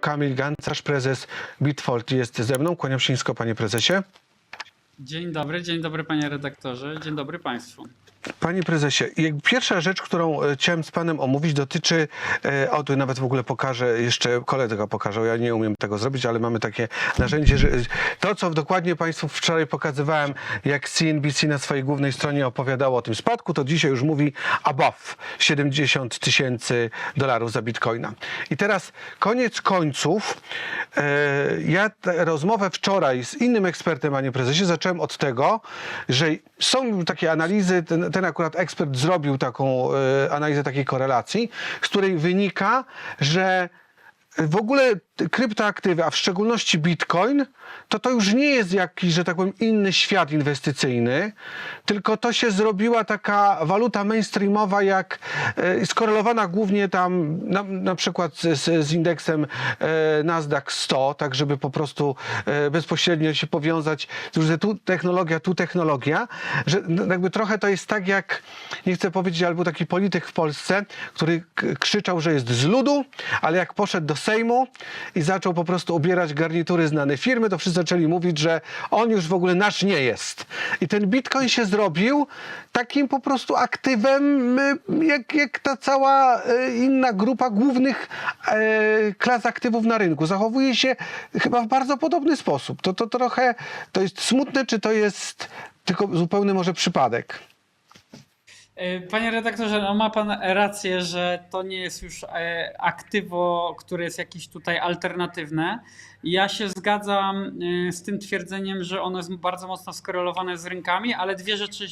Kamil Gancarz, prezes Bitfold jest ze mną. Kłaniam się nisko, panie prezesie. Dzień dobry, dzień dobry panie redaktorze, dzień dobry państwu. Panie prezesie, pierwsza rzecz, którą e, chciałem z panem omówić, dotyczy, e, o tu nawet w ogóle pokażę, jeszcze kolega pokaże, ja nie umiem tego zrobić, ale mamy takie narzędzie, że to, co dokładnie państwu wczoraj pokazywałem, jak CNBC na swojej głównej stronie opowiadało o tym spadku, to dzisiaj już mówi above 70 tysięcy dolarów za bitcoina. I teraz koniec końców, e, ja rozmowę wczoraj z innym ekspertem, panie prezesie, zacząłem od tego, że są takie analizy, ten akurat ekspert zrobił taką e, analizę takiej korelacji, z której wynika, że w ogóle kryptoaktywy, a w szczególności bitcoin, to to już nie jest jakiś, że tak powiem, inny świat inwestycyjny, tylko to się zrobiła taka waluta mainstreamowa, jak e, skorelowana głównie tam na, na przykład z, z, indeksem e, Nasdaq 100, tak żeby po prostu e, bezpośrednio się powiązać, że tu technologia, tu technologia, że jakby trochę to jest tak jak, nie chcę powiedzieć, albo taki polityk w Polsce, który krzyczał, że jest z ludu, ale jak poszedł do Sejmu i zaczął po prostu ubierać garnitury znane firmy, to wszyscy zaczęli mówić, że on już w ogóle nasz nie jest. I ten bitcoin się zrobił takim po prostu aktywem, y, jak, jak ta cała y, inna grupa głównych e, klas aktywów na rynku. Zachowuje się chyba w bardzo podobny sposób. To, to trochę, to jest smutne, czy to jest tylko zupełny może przypadek? E, Panie redaktorze, no ma pan rację, że to nie jest już e, aktywo, które jest jakieś tutaj alternatywne. Ja się zgadzam e, z tym twierdzeniem, że ono jest bardzo mocno skorelowane z rynkami, ale dwie rzeczy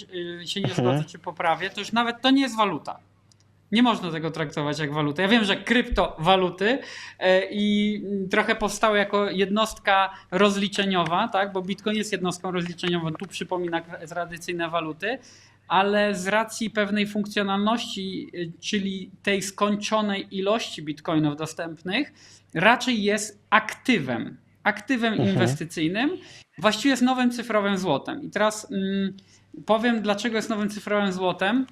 się nie zgodzę czy poprawię. To już nawet to nie jest waluta. Nie można tego traktować jak walutę. Ja wiem, że kryptowaluty i trochę powstały jako jednostka rozliczeniowa, tak? bo Bitcoin jest jednostką rozliczeniową, tu przypomina tradycyjne waluty, ale z racji pewnej funkcjonalności, y, czyli tej skończonej ilości bitcoinów dostępnych, raczej jest aktywem, aktywem inwestycyjnym, właściwie jest nowym cyfrowym złotem. I teraz mm, powiem, dlaczego jest nowym cyfrowym złotem,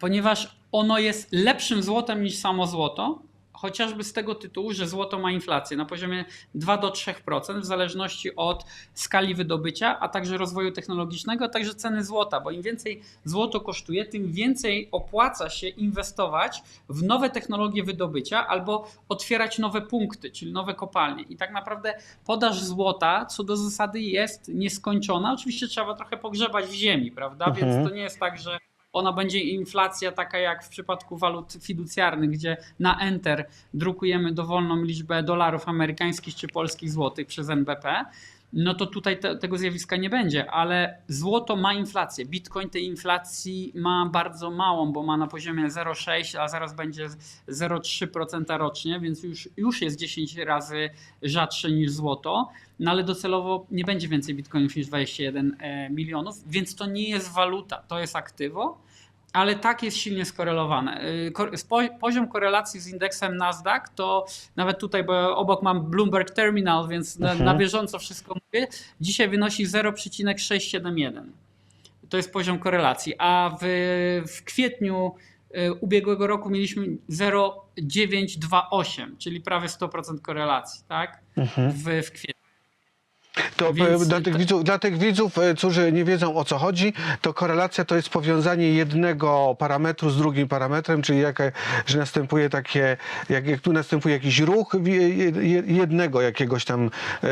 ponieważ ono jest lepszym złotem niż samo złoto, chociażby z tego tytułu, że złoto ma inflację na poziomie 2 do 3% w zależności od skali wydobycia, a także rozwoju technologicznego, a także ceny złota, bo im więcej złoto kosztuje, tym więcej opłaca się inwestować w nowe technologie wydobycia albo otwierać nowe punkty, czyli nowe kopalnie. I tak naprawdę podaż złota co do zasady jest nieskończona. Oczywiście trzeba trochę pogrzebać w ziemi, prawda? Mhm. Więc to nie jest tak, że ona będzie inflacja taka jak w przypadku walut fiducjarnych, gdzie na enter drukujemy dowolną liczbę dolarów amerykańskich czy polskich złotych przez NBP, no to tutaj te, tego zjawiska nie będzie, ale złoto ma inflację. Bitcoin tej inflacji ma bardzo małą, bo ma na poziomie 0,6, a zaraz będzie 0,3% rocznie, więc już, już jest 10 razy rzadsze niż złoto, no ale docelowo nie będzie więcej bitcoinów niż 21 e, milionów, więc to nie jest waluta, to jest aktywo ale tak jest silnie skorelowane. Y, Poziom korelacji z indeksem Nasdaq to nawet tutaj, bo obok mam Bloomberg Terminal, więc na, Mhm. na bieżąco wszystko mówię, dzisiaj wynosi 0,671. To jest poziom korelacji, a w, w kwietniu y, ubiegłego roku mieliśmy 0,928, czyli prawie 100% korelacji, tak? W, w kwietniu. To Więc- e, dla, tych widzów, dla tych widzów, e, którzy nie wiedzą o co chodzi, to korelacja to jest powiązanie jednego parametru z drugim parametrem, czyli jaka, że następuje takie, jak, jak tu następuje jakiś ruch jednego jakiegoś tam e,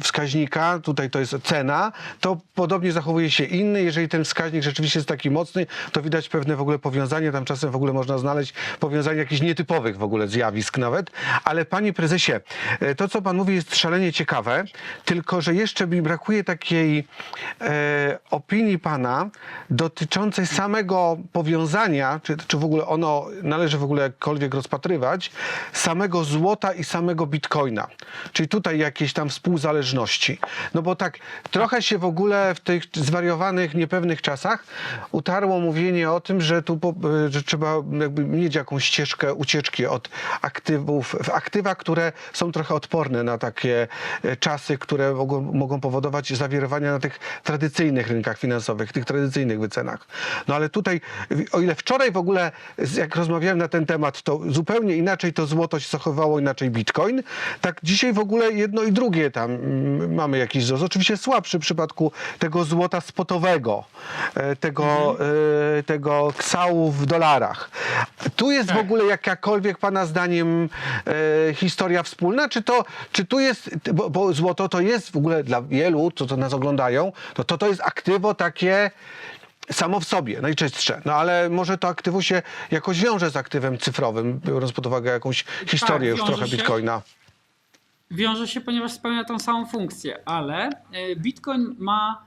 wskaźnika, tutaj to jest cena, to podobnie zachowuje się inny. Jeżeli ten wskaźnik rzeczywiście jest taki mocny, to widać pewne w ogóle powiązanie, tam czasem w ogóle można znaleźć powiązanie jakichś nietypowych w ogóle zjawisk nawet. Ale panie prezesie, e, to co pan mówi jest szalenie ciekawe, tylko że jeszcze mi brakuje takiej e, opinii pana dotyczącej samego powiązania, czy, czy w ogóle ono należy w ogóle jakkolwiek rozpatrywać, samego złota i samego bitcoina. Czyli tutaj jakieś tam współzależności. No bo tak trochę się w ogóle w tych zwariowanych, niepewnych czasach utarło mówienie o tym, że tu że trzeba jakby mieć jakąś ścieżkę ucieczki od aktywów, aktywa, które są trochę odporne na takie e, czasy, które mogą mogą powodować zawirowania na tych tradycyjnych rynkach finansowych, tych tradycyjnych wycenach. No ale tutaj, o ile wczoraj w ogóle, jak rozmawiałem na ten temat, to zupełnie inaczej to złoto się zachowywało, inaczej bitcoin, tak dzisiaj w ogóle jedno i drugie tam mm, mamy jakiś wzrost. Oczywiście słabszy w przypadku tego złota spotowego, e, tego, e, tego ksału w dolarach. Tu jest w Tak. ogóle jakakolwiek Pana zdaniem e, historia wspólna, czy to, czy tu jest, bo, bo złoto to jest w ogóle dla wielu, co to nas oglądają, to to, to jest aktywo takie samo w sobie, najczystsze. No ale może to aktywo się jakoś wiąże z aktywem cyfrowym, biorąc pod uwagę jakąś historię już wiąże trochę się. bitcoina. Wiąże się, ponieważ spełnia tą samą funkcję, ale e, Bitcoin ma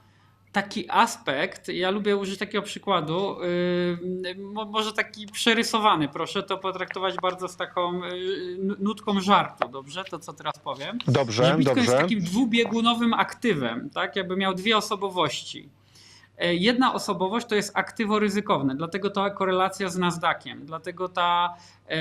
taki aspekt, ja lubię użyć takiego przykładu, yy, mo- może taki przerysowany, proszę to potraktować bardzo z taką yy, nu- nutką żartu, dobrze? To co teraz powiem. Dobrze, że Bitcoin dobrze. jest takim dwubiegunowym aktywem, tak? Jakby miał dwie osobowości. E, Jedna osobowość to jest aktywo ryzykowne, dlatego ta korelacja z Nasdaqiem, dlatego ta e,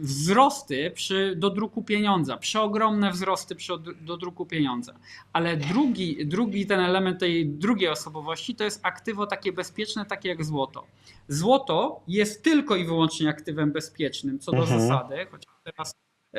wzrosty przy dodruku pieniądza, przeogromne wzrosty przy od- dodruku pieniądza. Ale drugi, drugi ten element tej drugiej osobowości to jest aktywo takie bezpieczne, takie jak złoto. Złoto jest tylko i wyłącznie aktywem bezpiecznym co do Mhm. zasady, chociaż teraz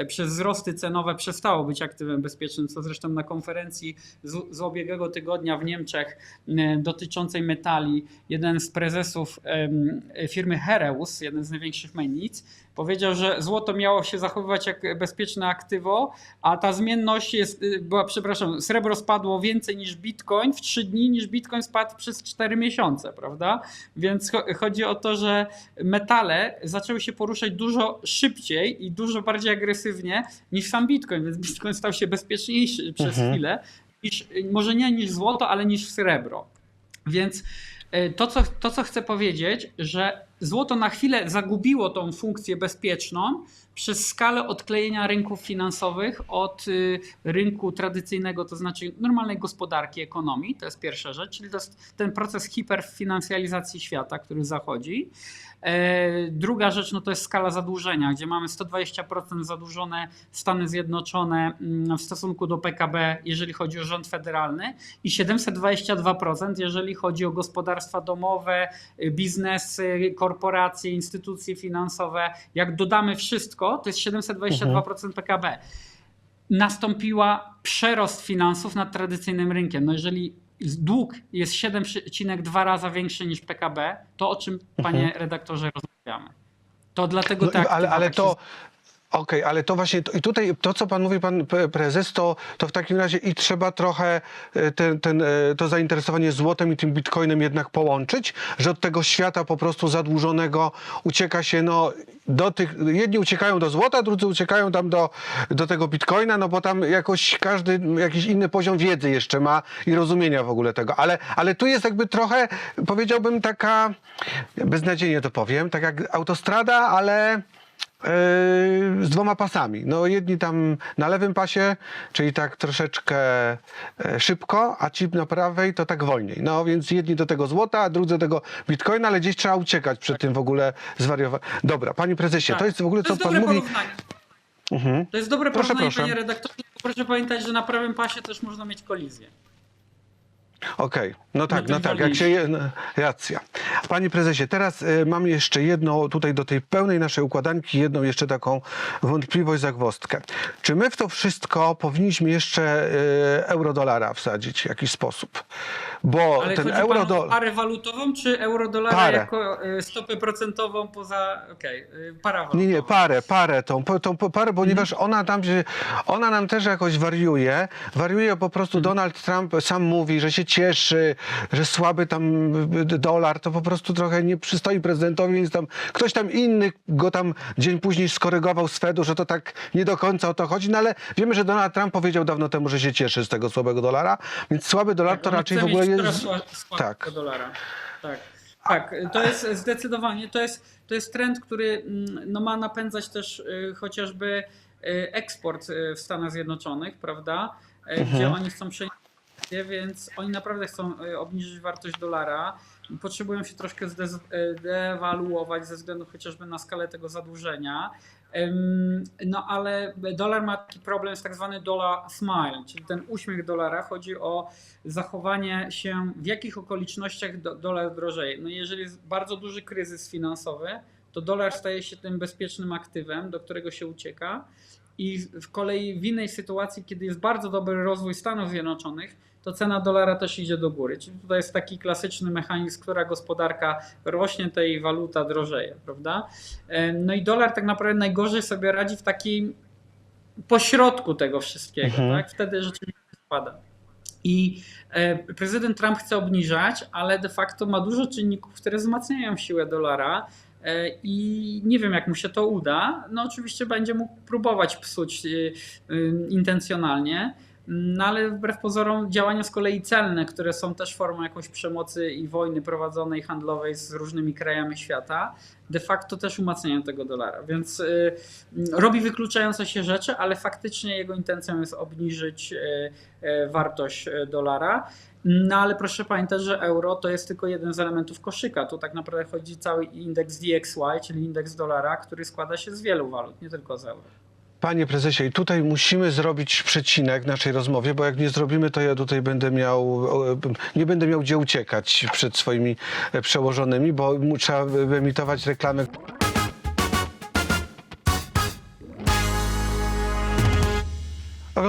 przez wzrosty cenowe przestało być aktywem bezpiecznym, co zresztą na konferencji z, z ubiegłego tygodnia w Niemczech m, dotyczącej metali, jeden z prezesów em, firmy Hereus, jeden z największych mennic, powiedział, że złoto miało się zachowywać jak bezpieczne aktywo, a ta zmienność jest, y, była, przepraszam, srebro spadło więcej niż bitcoin w 3 dni, niż bitcoin spadł przez 4 miesiące, prawda? Więc cho- chodzi o to, że metale zaczęły się poruszać dużo szybciej i dużo bardziej agresywnie niż sam bitcoin, więc bitcoin stał się bezpieczniejszy przez Mhm. chwilę, niż, może nie niż złoto, ale niż srebro. Więc e, to co, to, co chcę powiedzieć, że złoto na chwilę zagubiło tą funkcję bezpieczną przez skalę odklejenia rynków finansowych od y, rynku tradycyjnego, to znaczy normalnej gospodarki, ekonomii. To jest pierwsza rzecz, czyli to jest ten proces hiperfinansjalizacji świata, który zachodzi. E, Druga rzecz no to jest skala zadłużenia, gdzie mamy 120% zadłużone Stany Zjednoczone mm, w stosunku do PKB, jeżeli chodzi o rząd federalny, i 722%, jeżeli chodzi o gospodarstwa domowe, y, biznesy, korporacje, instytucje finansowe. Jak dodamy wszystko, to jest 722% PKB. Nastąpiła przerost finansów nad tradycyjnym rynkiem. No jeżeli dług jest 7,2 raza większy niż PKB, to o czym, panie redaktorze, rozmawiamy? To dlatego No, tak. ale, ale tak to. Okej, ale to właśnie, i tutaj to, co pan mówi, pan pre- prezes, to, to w takim razie i trzeba trochę e, ten, ten, e, to zainteresowanie złotem i tym bitcoinem jednak połączyć, że od tego świata po prostu zadłużonego ucieka się, no, do tych, jedni uciekają do złota, drudzy uciekają tam do, do tego bitcoina, no bo tam jakoś każdy jakiś inny poziom wiedzy jeszcze ma i rozumienia w ogóle tego, ale, ale tu jest jakby trochę, powiedziałbym, taka, beznadziejnie to powiem, tak jak autostrada, ale z dwoma pasami. No jedni tam na lewym pasie, czyli tak troszeczkę e, szybko, a ci na prawej to tak wolniej. No więc jedni do tego złota, a drudzy do tego bitcoina, ale gdzieś trzeba uciekać przed tym w ogóle zwariowaniem. Dobra, panie prezesie, Tak. to jest w ogóle To co pan mówi. Mhm. To jest dobre Proszę, porównanie, proszę. panie redaktorze. Proszę pamiętać, że na prawym pasie też można mieć kolizję. Okej, no tak, tym no tak, jak się je, no, racja. Panie prezesie, teraz y, mam jeszcze jedno tutaj do tej pełnej naszej układanki, jedną jeszcze taką wątpliwość, zagwozdkę. Czy my w to wszystko powinniśmy jeszcze y, euro-dolara wsadzić w jakiś sposób? Bo Ale ten chodzi panu o euro-dolar... parę walutową, czy euro-dolara jako y, stopę procentową poza... Okej, y, para walutowa. Nie, nie, parę, parę, tą, tą parę, ponieważ Mhm. ona tam się, ona nam też jakoś wariuje. Wariuje po prostu Mhm. Donald Trump sam mówi, że się cieszy, że słaby tam dolar, to po prostu trochę nie przystoi prezydentowi, więc tam ktoś tam inny go tam dzień później skorygował z Fedu, że to tak nie do końca o to chodzi, no ale wiemy, że Donald Trump powiedział dawno temu, że się cieszy z tego słabego dolara, więc słaby dolar to on raczej w ogóle jest... sła- Tak. dolara. Tak. Tak, to jest zdecydowanie, to jest, to jest trend, który mm, no, ma napędzać też y, chociażby y, eksport y, w Stanach Zjednoczonych, prawda? Y, Mhm. Gdzie oni chcą przenieść, więc oni naprawdę chcą y, obniżyć wartość dolara. potrzebują się troszkę zdez- e, ze względu chociażby na skalę tego zadłużenia. No ale dolar ma taki problem, jest tak zwany dollar smile, czyli ten uśmiech dolara. Chodzi o zachowanie się, w jakich okolicznościach do, dolar drożeje. No jeżeli jest bardzo duży kryzys finansowy, to dolar staje się tym bezpiecznym aktywem, do którego się ucieka. I w kolei w innej sytuacji, kiedy jest bardzo dobry rozwój Stanów Zjednoczonych, to cena dolara też idzie do góry. Czyli tutaj jest taki klasyczny mechanizm, która gospodarka rośnie, tej waluta drożeje, prawda? E, No i dolar tak naprawdę najgorzej sobie radzi w takim pośrodku tego wszystkiego, Mhm. tak? Wtedy rzeczywiście spada. I e, prezydent Trump chce obniżać, ale de facto ma dużo czynników, które wzmacniają siłę dolara. E, I nie wiem, jak mu się to uda. No, oczywiście będzie mógł próbować psuć y, y, intencjonalnie. No ale wbrew pozorom działania z kolei celne, które są też formą jakąś przemocy i wojny prowadzonej handlowej z różnymi krajami świata, de facto też umacniają tego dolara. Więc y, robi wykluczające się rzeczy, ale faktycznie jego intencją jest obniżyć y, y, wartość y, dolara. No ale proszę pamiętać, że euro to jest tylko jeden z elementów koszyka. Tu tak naprawdę chodzi cały indeks DXY, czyli indeks dolara, który składa się z wielu walut, nie tylko z euro. Panie prezesie, i tutaj musimy zrobić przecinek naszej rozmowie, bo jak nie zrobimy, to ja tutaj będę miał, nie będę miał gdzie uciekać przed swoimi e, przełożonymi, bo trzeba emitować reklamę.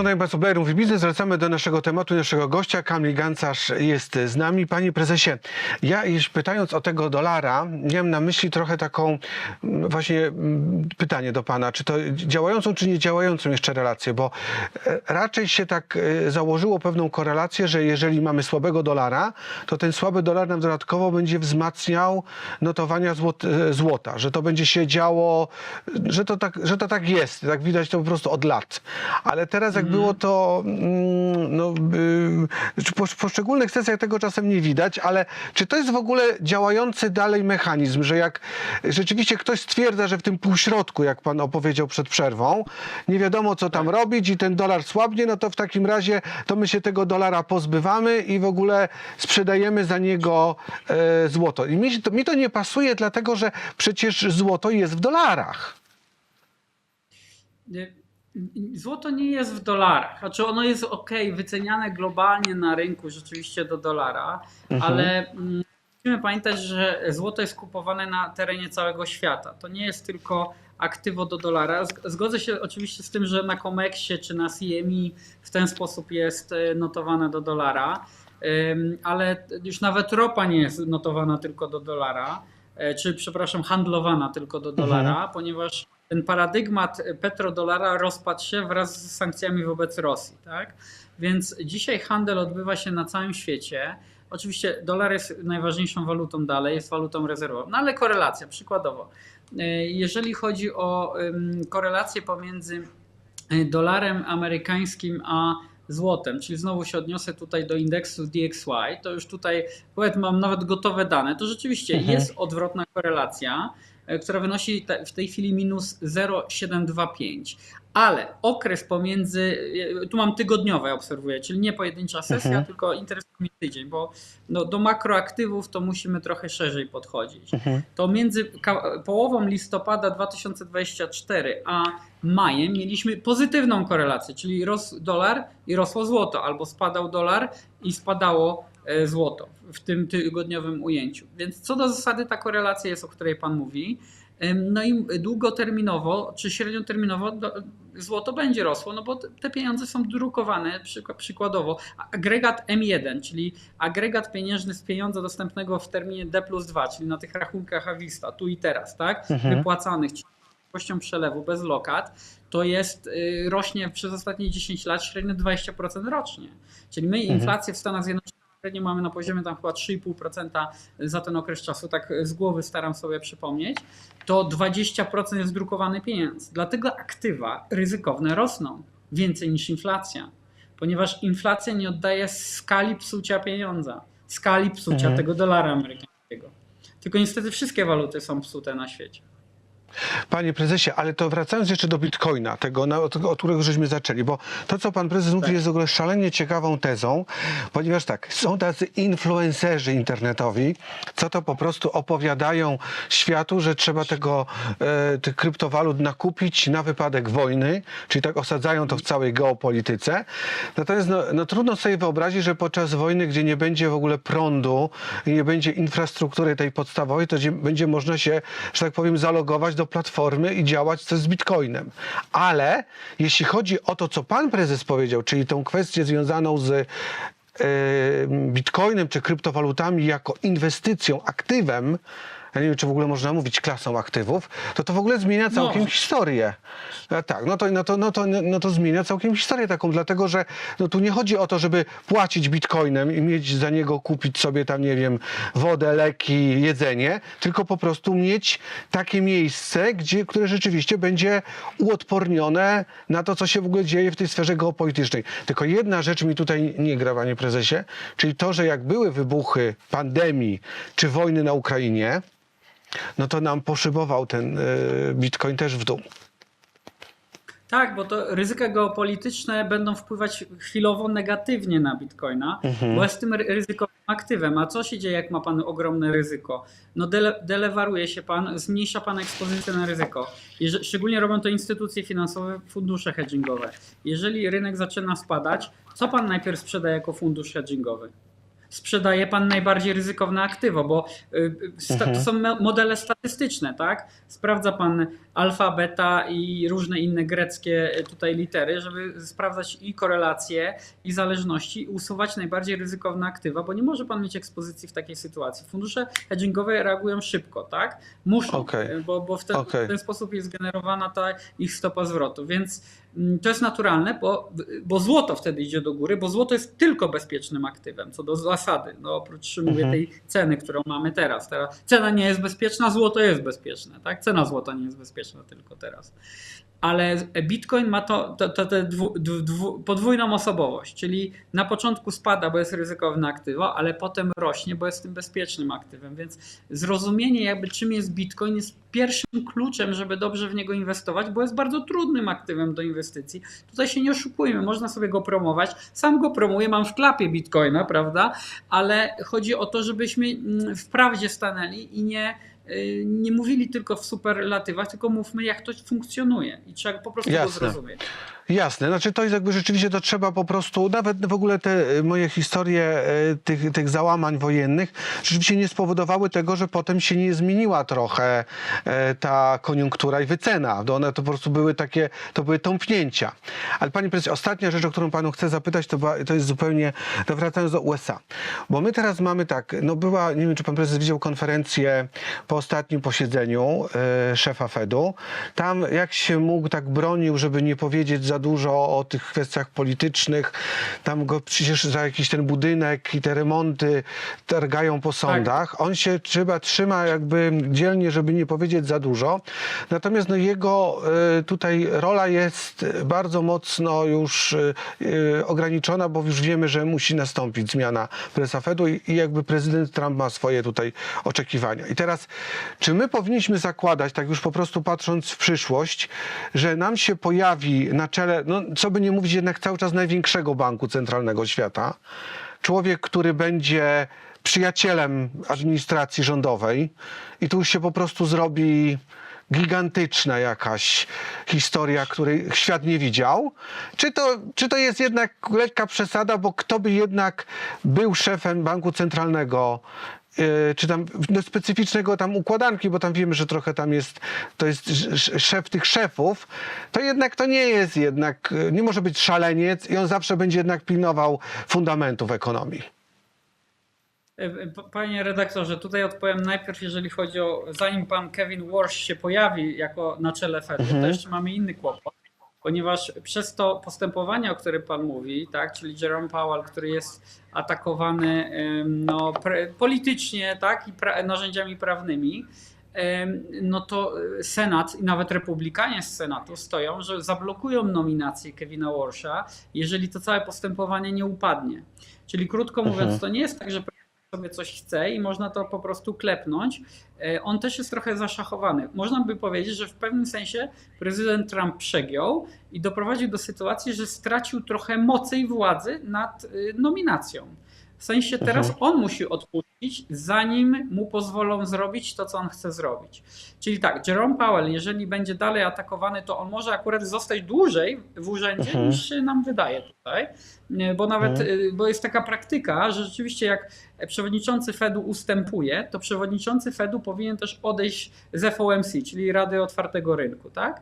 Oglądają Państwo Blair Mówi Biznes. Wracamy do naszego tematu, naszego gościa. Kamil Gancarz jest z nami. Panie prezesie, ja jeśli pytając o tego dolara, miałem na myśli trochę taką mm, właśnie mm, pytanie do Pana, czy to działającą, czy nie działającą jeszcze relację, bo e, raczej się tak e, założyło pewną korelację, że jeżeli mamy słabego dolara, to ten słaby dolar nam dodatkowo będzie wzmacniał notowania e, złota, że to będzie się działo, że to, tak, że to tak jest, tak widać to po prostu od lat. Ale teraz jak było to, mm, no, y, po poszczególnych sesjach tego czasem nie widać, ale czy to jest w ogóle działający dalej mechanizm, że jak rzeczywiście ktoś stwierdza, że w tym półśrodku, jak pan opowiedział przed przerwą, nie wiadomo co tam robić i ten dolar słabnie, no to w takim razie to my się tego dolara pozbywamy i w ogóle sprzedajemy za niego e, złoto. I mi to, mi to nie pasuje, dlatego że przecież złoto jest w dolarach. Nie- Złoto nie jest w dolarach. Znaczy ono jest ok, wyceniane globalnie na rynku rzeczywiście do dolara, ale mm, musimy pamiętać, że złoto jest kupowane na terenie całego świata. To nie jest tylko aktywo do dolara. Zg- Zgodzę się oczywiście z tym, że na Comexie czy na CME w ten sposób jest e, notowane do dolara, ale już nawet ropa nie jest notowana tylko do dolara, e, czy przepraszam, handlowana tylko do dolara, ponieważ ten paradygmat petrodolara rozpadł się wraz z sankcjami wobec Rosji. Tak? Więc dzisiaj handel odbywa się na całym świecie. Oczywiście dolar jest najważniejszą walutą dalej, jest walutą rezerwową, no ale korelacja, przykładowo. e, Jeżeli chodzi o korelację pomiędzy e, dolarem amerykańskim a złotem, czyli znowu się odniosę tutaj do indeksu DXY, to już tutaj powiedzmy mam nawet gotowe dane, to rzeczywiście Mhm. jest odwrotna korelacja, która wynosi w tej chwili minus 0,725. Ale okres pomiędzy, e, tu mam tygodniowe obserwuję, czyli nie pojedyncza sesja, Mhm. tylko interesuje mnie tydzień, bo no, do makroaktywów to musimy trochę szerzej podchodzić. To między połową listopada 2024 a majem mieliśmy pozytywną korelację, czyli rósł dolar i rosło złoto, albo spadał dolar i spadało e, złoto w tym tygodniowym ujęciu. Więc co do zasady ta korelacja jest, o której Pan mówi. No i długoterminowo czy średnioterminowo złoto będzie rosło, no bo te- pieniądze są drukowane przykła- przykładowo. Agregat M1, czyli agregat pieniężny z pieniądza dostępnego w terminie D plus 2, czyli na tych rachunkach Avista, tu i teraz, tak? Mhm. Wypłacanych czyli kością przelewu bez lokat, to jest, y, rośnie przez ostatnie 10 lat średnio 20% rocznie. Czyli my inflację w Stanach Zjednoczonych średnio mamy na poziomie tam chyba 3,5% za ten okres czasu, tak z głowy staram sobie przypomnieć, to 20% jest drukowany pieniądz. Dlatego aktywa ryzykowne rosną więcej niż inflacja, ponieważ inflacja nie oddaje skali psucia pieniądza, skali psucia Mhm. tego dolara amerykańskiego. Tylko niestety wszystkie waluty są psute na świecie. Panie prezesie, ale to wracając jeszcze do bitcoina, tego, na, od, od którego żeśmy zaczęli, bo to, co pan prezes mówi, jest w ogóle szalenie ciekawą tezą, ponieważ tak, są tacy influencerzy internetowi, co to po prostu opowiadają światu, że trzeba tego, e, tych kryptowalut nakupić na wypadek wojny, czyli tak osadzają to w całej geopolityce. Natomiast no, no, trudno sobie wyobrazić, że podczas wojny, gdzie nie będzie w ogóle prądu i nie będzie infrastruktury tej podstawowej, to będzie można się, że tak powiem, zalogować do platformy i działać coś z bitcoinem. Ale jeśli chodzi o to, co pan prezes powiedział, czyli tą kwestię związaną z e, bitcoinem czy kryptowalutami jako inwestycją, aktywem, ja nie wiem, czy w ogóle można mówić klasą aktywów, to to w ogóle zmienia całkiem Można. historię. E, Tak, no to, no, to, no, to, no to zmienia całkiem historię taką, dlatego że no, tu nie chodzi o to, żeby płacić bitcoinem i mieć za niego kupić sobie tam, nie wiem, wodę, leki, jedzenie, tylko po prostu mieć takie miejsce, gdzie, które rzeczywiście będzie uodpornione na to, co się w ogóle dzieje w tej sferze geopolitycznej. Tylko jedna rzecz mi tutaj nie gra, panie prezesie, czyli to, że jak były wybuchy pandemii czy wojny na Ukrainie, no to nam poszybował ten y, bitcoin też w dół. Tak, bo to ryzyka geopolityczne będą wpływać chwilowo negatywnie na bitcoina, bo jest tym ry- ryzykowym aktywem. A co się dzieje, jak ma pan ogromne ryzyko? No dele, delewaruje się pan, zmniejsza pan ekspozycję na ryzyko. Jeże, szczególnie robią to instytucje finansowe, fundusze hedgingowe. Jeżeli rynek zaczyna spadać, co pan najpierw sprzeda jako fundusz hedgingowy? Sprzedaje pan najbardziej ryzykowne aktywo, bo y, y, to są me- modele statystyczne, tak? Sprawdza pan alfa, beta i różne inne greckie y, tutaj litery, żeby sprawdzać i korelacje, i zależności, i usuwać najbardziej ryzykowne aktywa, bo nie może pan mieć ekspozycji w takiej sytuacji. Fundusze hedgingowe reagują szybko, tak? Muszą, Okej. y, bo, bo w, ten, Okej. w ten sposób jest generowana ta ich stopa zwrotu, więc mm, to jest naturalne, bo, bo złoto wtedy idzie do góry, bo złoto jest tylko bezpiecznym aktywem, co do zasady, no oprócz mówię Mhm. tej ceny, którą mamy teraz. teraz. Cena nie jest bezpieczna, złoto jest bezpieczne, tak? Cena złota nie jest bezpieczna tylko teraz. Ale Bitcoin ma to, to, to, to podwójną osobowość, czyli na początku spada, bo jest ryzykowne aktywo, ale potem rośnie, bo jest tym bezpiecznym aktywem. Więc zrozumienie jakby czym jest Bitcoin jest pierwszym kluczem, żeby dobrze w niego inwestować, bo jest bardzo trudnym aktywem do inwestycji. Tutaj się nie oszukujmy, można sobie go promować. Sam go promuję, mam w klapie Bitcoina, prawda? Ale chodzi o to, żebyśmy mm, w prawdzie stanęli i nie, nie mówili tylko w superlatywach, tylko mówmy, jak to funkcjonuje i trzeba po prostu Jasne. go zrozumieć. Jasne, znaczy to jest jakby rzeczywiście to trzeba po prostu, nawet w ogóle te y, moje historie y, tych, tych załamań wojennych rzeczywiście nie spowodowały tego, że potem się nie zmieniła trochę ta koniunktura i wycena. To one to po prostu były takie, to były tąpnięcia. Ale panie prezesie, ostatnia rzecz, o którą panu chcę zapytać, to, była, to jest zupełnie, to wracając do USA. Bo my teraz mamy tak, no była, nie wiem czy pan prezes widział konferencję po ostatnim posiedzeniu e, szefa Fedu. Tam jak się mógł, tak bronił, żeby nie powiedzieć za dużo o tych kwestiach politycznych. Tam go przecież za jakiś ten budynek i te remonty targają po sądach. On się trzeba trzyma jakby dzielnie, żeby nie powiedzieć za dużo. Natomiast no, jego e, tutaj rola jest bardzo mocno już e, ograniczona, bo już wiemy, że musi nastąpić zmiana prezesa Fedu i, i jakby prezydent Trump ma swoje tutaj oczekiwania. I teraz, czy my powinniśmy zakładać, tak już po prostu patrząc w przyszłość, że nam się pojawi na czele, no co by nie mówić, jednak cały czas największego banku centralnego świata, człowiek, który będzie przyjacielem administracji rządowej i tu już się po prostu zrobi gigantyczna jakaś historia, której świat nie widział? Czy to, czy to jest jednak lekka przesada, bo kto by jednak był szefem banku centralnego czy tam no, specyficznego tam układanki, bo tam wiemy, że trochę tam jest, to jest sz- szef tych szefów, to jednak to nie jest jednak, yy, nie może być szaleniec i on zawsze będzie jednak pilnował fundamentów ekonomii. E, Panie redaktorze, tutaj odpowiem najpierw, jeżeli chodzi o, zanim pan Kevin Walsh się pojawi jako na czele Fedu, to jeszcze mamy inny kłopot, ponieważ przez to postępowanie, o którym pan mówi, tak, czyli Jerome Powell, który jest atakowany no, politycznie, tak, i pra, narzędziami prawnymi, no to e, Senat i nawet republikanie z Senatu stoją, że zablokują nominację Kevina Walsha, jeżeli to całe postępowanie nie upadnie. Czyli krótko mówiąc, to nie jest tak, że sobie coś chce i można to po prostu klepnąć. E, On też jest trochę zaszachowany. Można by powiedzieć, że w pewnym sensie prezydent Trump przegiął i doprowadził do sytuacji, że stracił trochę mocy i władzy nad y, nominacją. W sensie teraz Mhm. on musi odpuścić, zanim mu pozwolą zrobić to, co on chce zrobić. Czyli tak, Jerome Powell, jeżeli będzie dalej atakowany, to on może akurat zostać dłużej w urzędzie Mhm. niż się nam wydaje tutaj. Bo nawet, Mhm. y, bo jest taka praktyka, że rzeczywiście jak przewodniczący Fedu ustępuje, to przewodniczący Fedu powinien też odejść z FOMC, czyli Rady Otwartego Rynku, tak?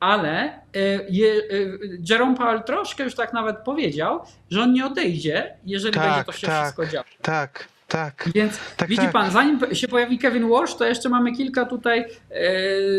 Ale y, je, y, Jerome Powell troszkę już tak nawet powiedział, że on nie odejdzie, jeżeli Tak, będzie to się tak. wszystko działo. Tak, tak. Więc Tak, widzi tak. pan, zanim się pojawi Kevin Walsh, to jeszcze mamy kilka tutaj e,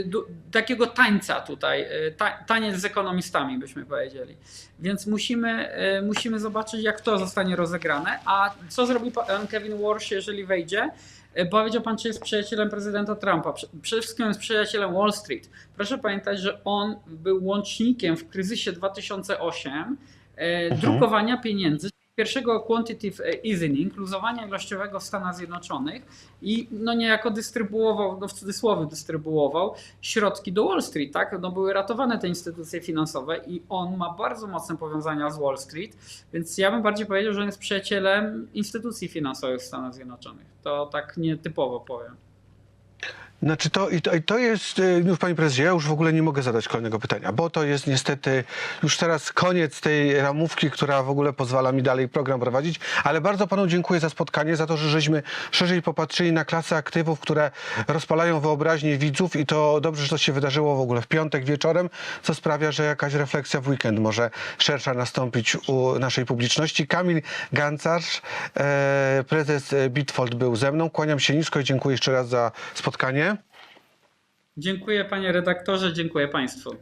du, takiego tańca tutaj, e, ta, taniec z ekonomistami byśmy powiedzieli. Więc musimy, e, musimy zobaczyć jak to zostanie rozegrane. A co zrobi pan Kevin Walsh, jeżeli wejdzie? E, Powiedział pan, czy jest przyjacielem prezydenta Trumpa. Prze- Przede wszystkim jest przyjacielem Wall Street. Proszę pamiętać, że on był łącznikiem w kryzysie 2008 e, drukowania pieniędzy pierwszego quantitative easing, luzowania ilościowego w Stanach Zjednoczonych i no niejako dystrybuował, no w cudzysłowie dystrybuował środki do Wall Street, tak? No były ratowane te instytucje finansowe i on ma bardzo mocne powiązania z Wall Street, więc ja bym bardziej powiedział, że on jest przyjacielem instytucji finansowych w Stanach Zjednoczonych. To tak nietypowo powiem. Znaczy to, i to, i to jest, y, już panie prezesie, ja już w ogóle nie mogę zadać kolejnego pytania, bo to jest niestety już teraz koniec tej ramówki, która w ogóle pozwala mi dalej program prowadzić, ale bardzo panu dziękuję za spotkanie, za to, że żeśmy szerzej popatrzyli na klasy aktywów, które rozpalają wyobraźnię widzów i to dobrze, że to się wydarzyło w ogóle w piątek wieczorem, co sprawia, że jakaś refleksja w weekend może szersza nastąpić u naszej publiczności. Kamil Gancarz, e, prezes Bitfold był ze mną. Kłaniam się nisko i dziękuję jeszcze raz za spotkanie. Dziękuję panie redaktorze, dziękuję państwu.